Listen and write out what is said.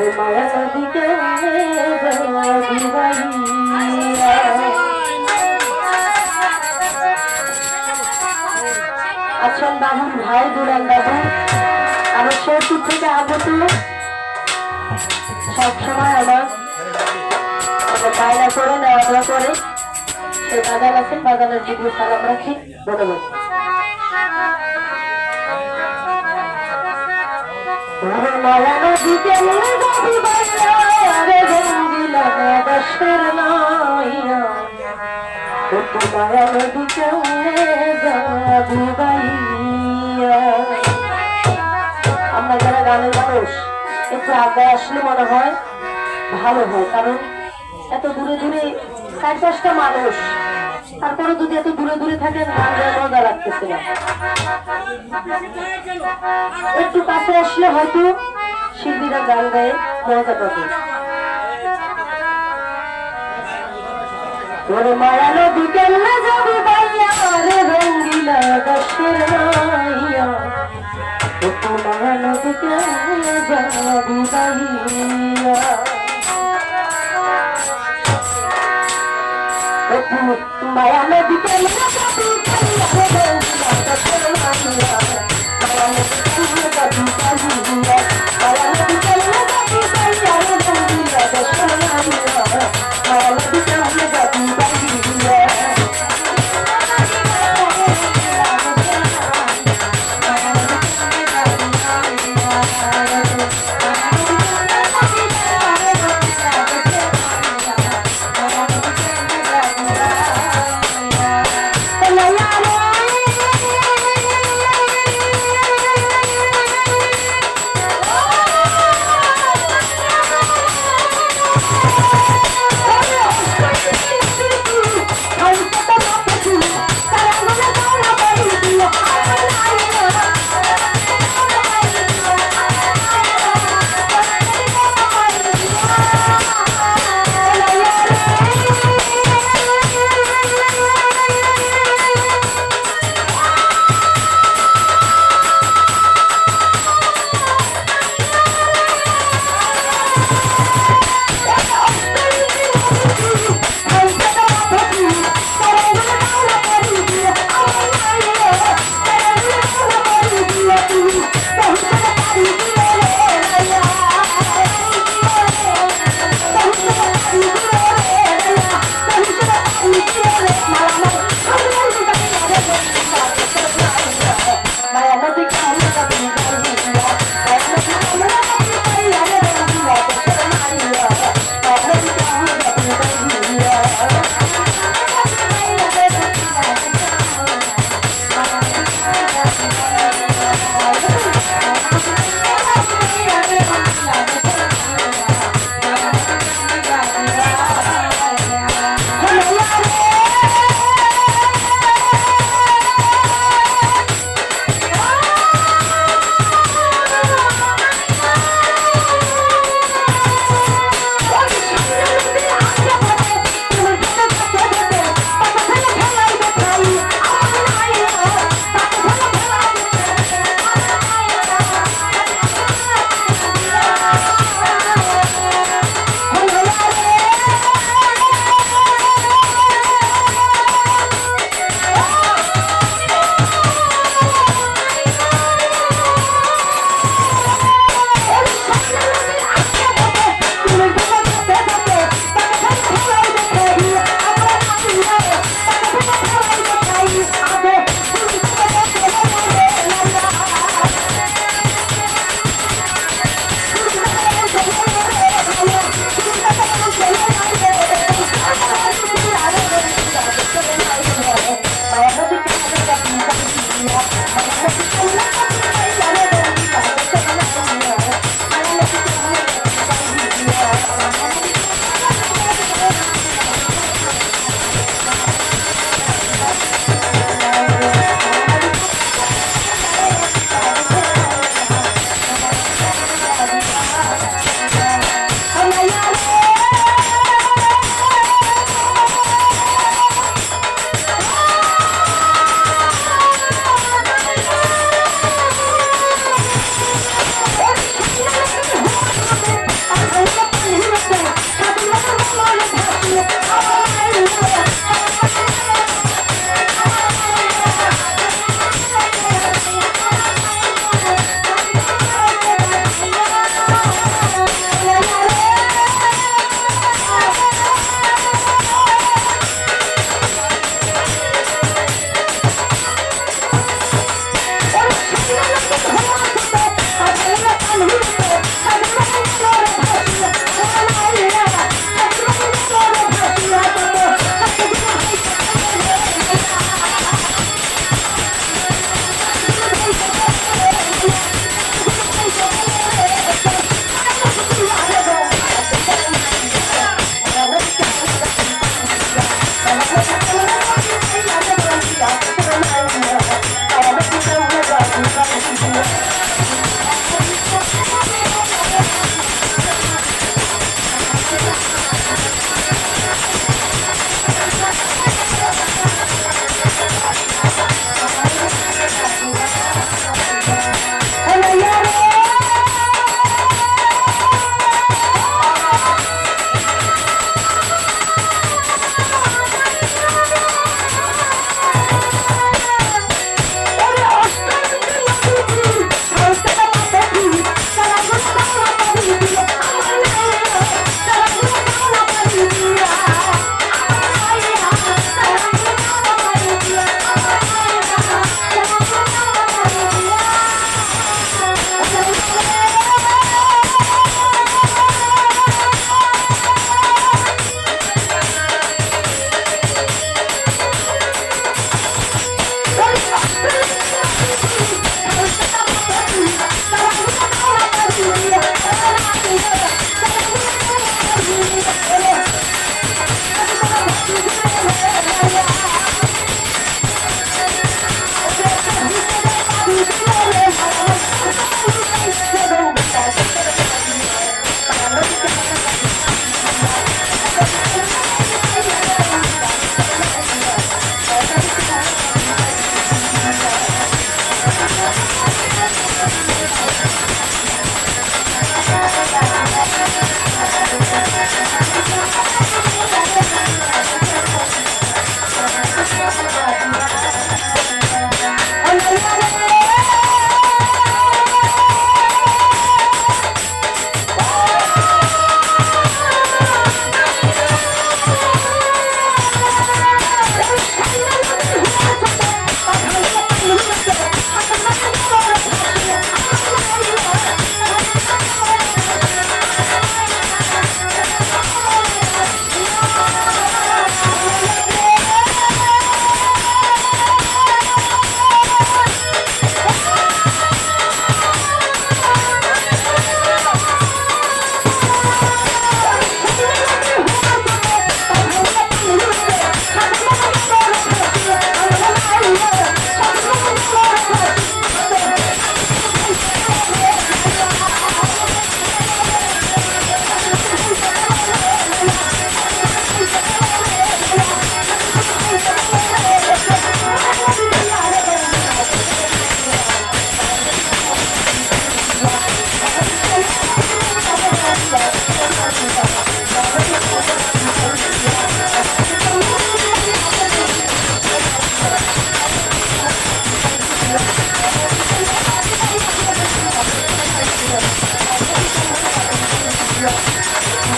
দিবাইয়া আছেন বাবুর ভাই থেকে সবসময় আমার বায়না করে নেওয়া করে সেই বাগান আছেন বাগানের দিকে সালাম রাখি ওরে মায়া নদীকে নিয়ে যাবি বাইয়া, রে রঙ্গিলা দেশের নাইয়া। একটু মায়া নদীকে নিয়ে যাবি বাইয়া। আমরা যারা গানের মানুষ একটু আগে আসলে মনে হয় ভালো হয় কারণ এত দূরে দূরে চার পাঁচটা মানুষ তারপরে যদি এত দূরে দূরে থাকেন মজা লাগতেছে না। একটু কাছে আসলে হয়তো শিল্পীরা গান গায়ে মজা পাবে। ওরে মায়া নদী কেমনে যাবি বাইয়া রে রঙ্গিলা দশের মাইয়া একটু মায়া নদী কেমনে যাবি বাইয়া একটু মায়া নদী